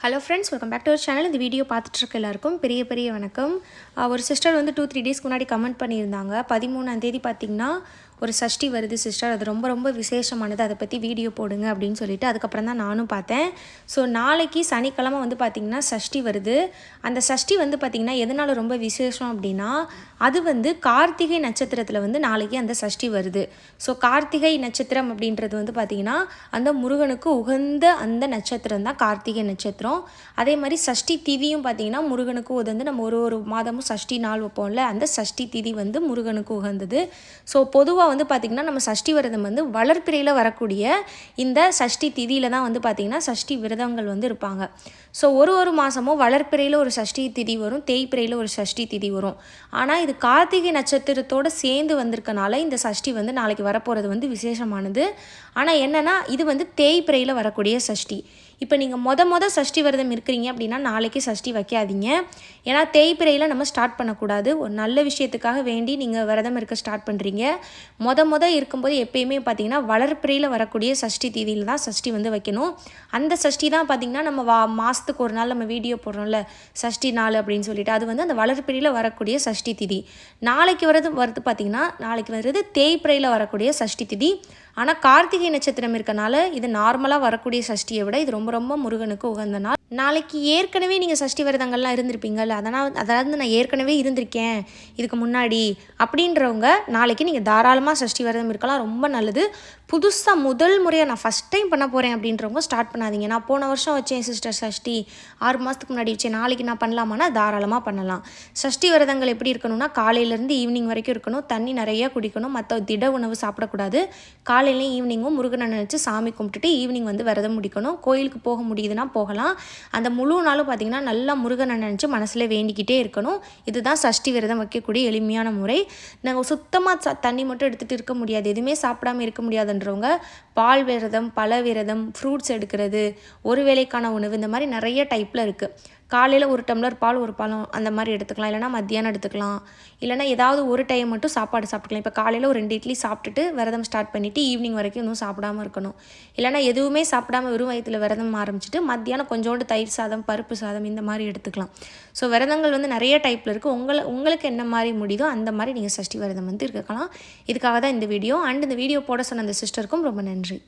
Hello friends welcome back to our channel இந்த video பார்த்துட்ருக்க எல்லாருக்கும் பெரிய பெரிய வணக்கம். ஒரு சிஸ்டர் வந்து டூ த்ரீ டேஸ்க்கு முன்னாடி கமெண்ட் பண்ணியிருந்தாங்க. பதிமூணாம் தேதி பார்த்தீங்கன்னா ஒரு சஷ்டி வருது சிஸ்டர் அது ரொம்ப ரொம்ப விசேஷமானது. அதை பற்றி வீடியோ போடுங்க அப்படின்னு சொல்லிட்டு அதுக்கப்புறம் தான் நானும் பார்த்தேன். ஸோ நாளைக்கு சனிக்கிழமை வந்து பார்த்திங்கன்னா சஷ்டி வருது. அந்த சஷ்டி வந்து பார்த்திங்கன்னா எதனால் ரொம்ப விசேஷம் அப்படின்னா அது வந்து கார்த்திகை நட்சத்திரத்தில் வந்து நாளைக்கு அந்த சஷ்டி வருது. ஸோ கார்த்திகை நட்சத்திரம் அப்படின்றது வந்து பார்த்திங்கன்னா அந்த முருகனுக்கு உகந்த அந்த நட்சத்திரம் தான் கார்த்திகை நட்சத்திரம். அதே மாதிரி சஷ்டி திதியும் பார்த்திங்கன்னா முருகனுக்கு உதந்து நம்ம ஒரு ஒரு மாதமும் சஷ்டி நாள் வைப்போம்ல அந்த சஷ்டி திதி வந்து முருகனுக்கு உகந்தது. ஸோ பொதுவாக வந்து பார்த்திங்கன்னா நம்ம சஷ்டி விரதம் வந்து வளர்ப்பிறையில் வரக்கூடிய இந்த சஷ்டி திதியில் தான் வந்து பார்த்திங்கன்னா சஷ்டி விரதங்கள் வந்து இருப்பாங்க. ஸோ ஒரு ஒரு மாதமும் வளர்ப்பிறையில் ஒரு சஷ்டி திதி வரும் தேய்ப்பிறையில் ஒரு சஷ்டி திதி வரும். ஆனால் இது கார்த்திகை நட்சத்திரத்தோடு சேர்ந்து வந்திருக்கனால இந்த சஷ்டி வந்து நாளைக்கு வரப்போகிறது வந்து விசேஷமானது. ஆனால் என்னென்னா இது வந்து தேய்ப்பிறையில் வரக்கூடிய சஷ்டி. இப்போ நீங்கள் மொத மொத சஷ்டி விரதம் இருக்கிறீங்க அப்படின்னா நாளைக்கு சஷ்டி வைக்காதீங்க. ஏன்னா தேய்பிரையில் நம்ம ஸ்டார்ட் பண்ணக்கூடாது. ஒரு நல்ல விஷயத்துக்காக வேண்டி நீங்கள் விரதம் இருக்க ஸ்டார்ட் பண்ணுறீங்க மொத மொத இருக்கும்போது எப்பயுமே பார்த்தீங்கன்னா வளர்ப்பிரையில் வரக்கூடிய சஷ்டி தீதியில் தான் சஷ்டி வந்து வைக்கணும். அந்த சஷ்டி தான் பார்த்தீங்கன்னா நம்ம வா மாதத்துக்கு ஒரு நாள் நம்ம வீடியோ போடுறோம்ல சஷ்டி நாள் அப்படின்னு சொல்லிட்டு அது வந்து அந்த வளர்ப்பிறையில் வரக்கூடிய சஷ்டி திதி. நாளைக்கு வரது வரது பார்த்தீங்கன்னா நாளைக்கு வருது தேய்பிரையில் வரக்கூடிய சஷ்டி திதி. ஆனால் கார்த்திகை நட்சத்திரம் இருக்கனால இது நார்மலாக வரக்கூடிய சஷ்டியை விட இது ரொம்ப ரொம்ப முருகனுக்கு உகந்த நாள். நாளைக்கு ஏற்கனவே நீங்கள் சஷ்டி விரதங்கள்லாம் இருந்திருப்பீங்கல்ல அதனால் அதாவது நான் ஏற்கனவே இருந்திருக்கேன் இதுக்கு முன்னாடி அப்படின்றவங்க நாளைக்கு நீங்கள் தாராளமாக சஷ்டி விரதம் இருக்கலாம் ரொம்ப நல்லது. புதுசாக முதல் முறையாக நான் ஃபஸ்ட் டைம் பண்ண போகிறேன் அப்படின்றவங்க ஸ்டார்ட் பண்ணாதீங்க. நான் போன வருஷம் வச்சேன் சிஸ்டர் சஷ்டி ஆறு மாதத்துக்கு முன்னாடி வச்சேன் நாளைக்கு நான் பண்ணலாமான்னா தாராளமாக பண்ணலாம். சஷ்டி விரதங்கள் எப்படி இருக்கணும்னா காலையிலேருந்து ஈவினிங் வரைக்கும் இருக்கணும் தண்ணி நிறைய குடிக்கணும் மற்ற திட உணவு சாப்பிடக்கூடாது. காலையிலையும் ஈவினிங்கும் முருகனை நினச்சி சாமி கும்பிட்டுட்டு ஈவினிங் வந்து விரதம் முடிக்கணும். கோயிலுக்கு போக முடியுதுன்னா போகலாம். அந்த முழு நாளும் பார்த்திங்கன்னா நல்லா முருகனை நினச்சி மனசில் வேண்டிக்கிட்டே இருக்கணும். இதுதான் சஷ்டி விரதம் வைக்கக்கூடிய எளிமையான முறை. நாங்கள் சுத்தமாக ச தண்ணி மட்டும் எடுத்துகிட்டு இருக்க முடியாது. எதுவுமே சாப்பிடாம இருக்க முடியாதுன்றவங்க பால் விரதம் பழ விரதம் ஃப்ரூட்ஸ் எடுக்கிறது ஒரு வேளைக்கான உணவு இந்த மாதிரி நிறைய டைப்பில் இருக்குது காலையில் ஒரு டம்ளர் பால் ஒரு பழம் அந்த மாதிரி எடுத்துக்கலாம். இல்லைனா மத்தியானம் எடுத்துக்கலாம். இல்லைனா ஏதாவது ஒரு டைம் மட்டும் சாப்பாடு சாப்பிட்டுக்கலாம். இப்போ காலையில் ஒரு ரெண்டு இட்லி சாப்பிட்டுட்டு விரதம் ஸ்டார்ட் பண்ணிவிட்டு ஈவினிங் வரைக்கும் இன்னும் சாப்பிடாம இருக்கணும். இல்லைனா எதுவுமே சாப்பிடாம வெறும் வயிற்றில் விரதம் ஆரம்பிச்சிட்டு மத்தியானம் கொஞ்சோண்டு தயிர் சாதம் பருப்பு சாதம் இந்த மாதிரி எடுத்துக்கலாம். ஸோ விரதங்கள் வந்து நிறைய டைப்பில் இருக்குது உங்களை உங்களுக்கு என்ன மாதிரி முடியுதோ அந்த மாதிரி நீங்கள் சஷ்டி விரதம் வந்து இருக்கலாம். இதுக்காக தான் இந்த வீடியோ அண்ட் இந்த வீடியோ போட சொன்ன அந்த சிஸ்டருக்கும் ரொம்ப நன்றி.